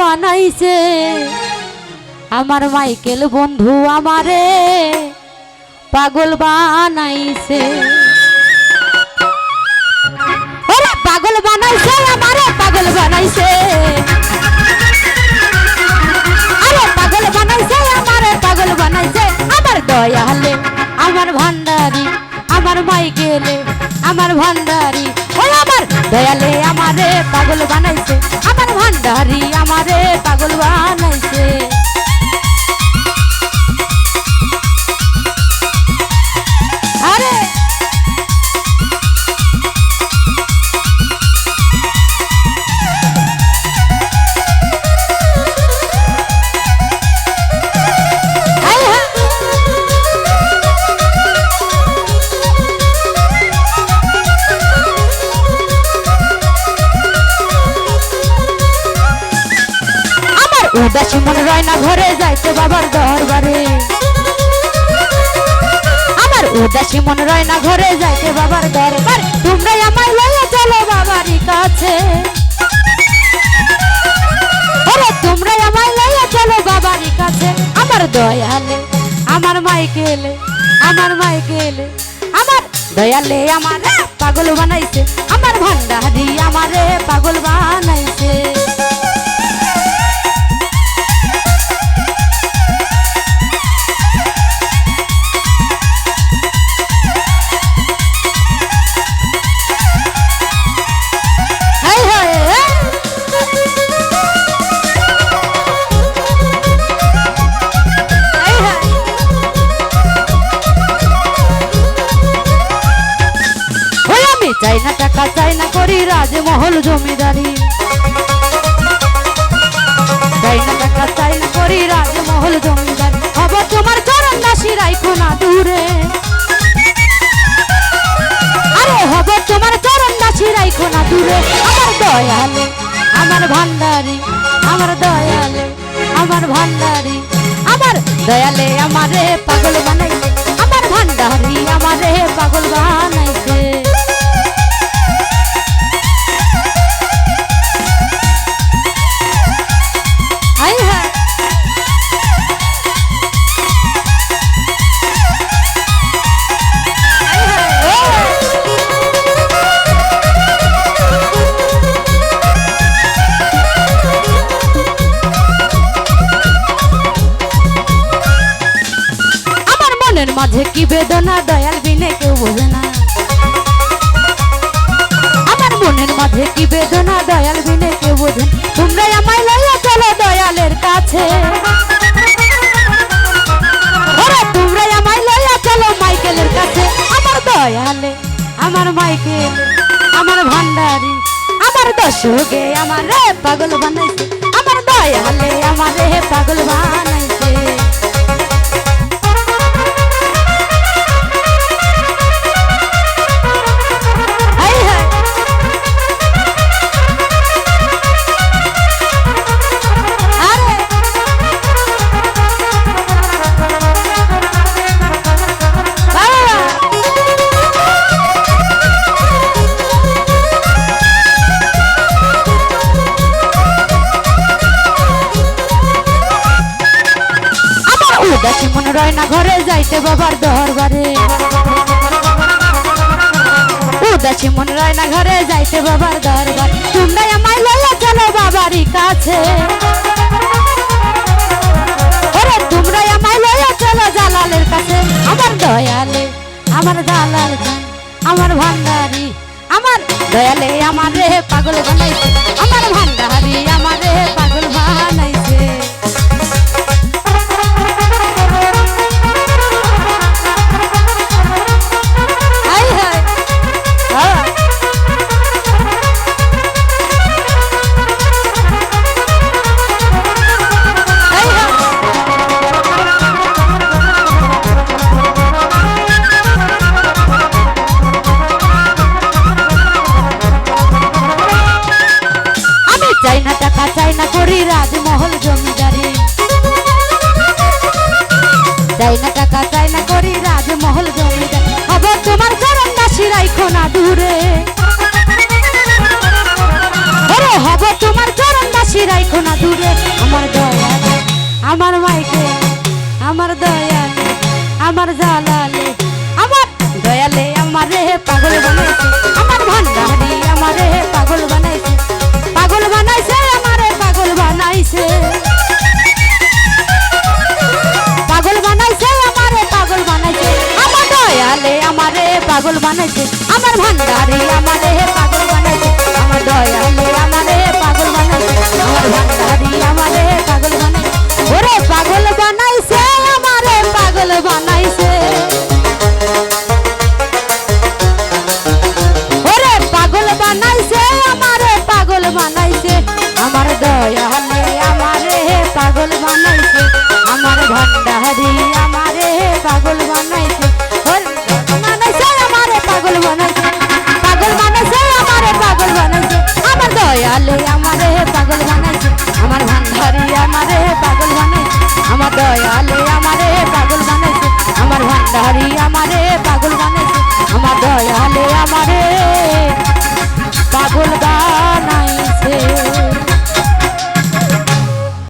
বানাইছে। আমার মাইকেল বন্ধু আমারে পাগল বানাইছে। পাগল বানাইছে, আমারে পাগল বানাইছে। পাগল বানাইছে, আমারে পাগল বানাইছে। আমার দয়ালে, আমার ভান্ডারি, আমার মাইকেলে, আমার ভান্ডারি। আমার দয়ালে আমারে পাগল বানাইছে, আমার ভান্ডারি। আমারে উদাসী মনে রয় না ঘরে যাইতে বাবার দরবারে। আমার উদাসী মনে রয় ঘরে যাইতে বাবার দরবার। তোমরাই আমায় লইয়া চলো বাবারই কাছে। তোমরাই আমায় লইয়া চলো বাবারই কাছে। আমার দয়ালে, আমার মাইকেলে আমার মাইকেলে। আমার দয়ালে আমার পাগল বানাইছে। আমার ভান্ডারি আমারে পাগল বানাইছে। রাজমহল জমিদারি। করি রাজমহল জমিদারি। হব তোমার চরণ দাসী রাইখো না দূরে। আরে হব তোমার চরণ দাসী রাইখো না দূরে। আমার দয়ালে, আমার ভান্ডারি আমার দয়ালে, আমার ভান্ডারি আমার দয়ালে আমারে পাগল বানাইছে। আমার ভান্ডারি আমারে পাগল বানাইছে। বেদনা দয়াল বিনে কেউ বোঝে না। আমার মনের মাঝে কি বেদনা দয়াল বিনে কেউ আমায় লইয়া চলো দয়ালের কাছে। আমায় লইয়া চলো মাইকেলের কাছে। আমার দয়ালে, আমার মাইকেল, আমার ভান্ডারি, আমার দশকে আমার রে পাগল বানাইছে। আমার দয়ালে আমার রে পাগল বানাইছে। উদাসী মনে রয় না ঘরে যাইতে বাবার দরবারে উদাসী মনে রয় না ঘরে যাইতে বাবার দরবার তোমরাই আমায় লইয়া চলো বাবারই কাছে। ওরে, তোমরাই আমায় লইয়া চলো জালালের কাছে। আমার দয়ালে, আমার দালাল আমার ভান্ডারি, আমার দয়ালে আমার রে পাগল বানাইছে। আমার ভান্ডারি আমার রে পাগল বানাইছে। চাই না টাকা চাই না করি রাজমহল জমিদারি হব তোমার চরণ দাসী রাইখো না দূরে। হব তোমার চরণ দাসী রাইখো না দূরে। আমার মাইকে, আমার দয়ালে, আমার জালালে, আমার দয়ালে আমারে পাগল বানাইছে। আমার ভান্ডারি আমারে পাগল বানাইছে। পাগল বানাইছে, আমারে পাগল বানাইছে। পাগল বানাইছে। আমার ভান্ডারি আমারে পাগল বলে আমারে পাগল বানাইছে আমার ভান্ডারি আমারে পাগল বানাইছে আমার দয়ালে আমারে পাগল গা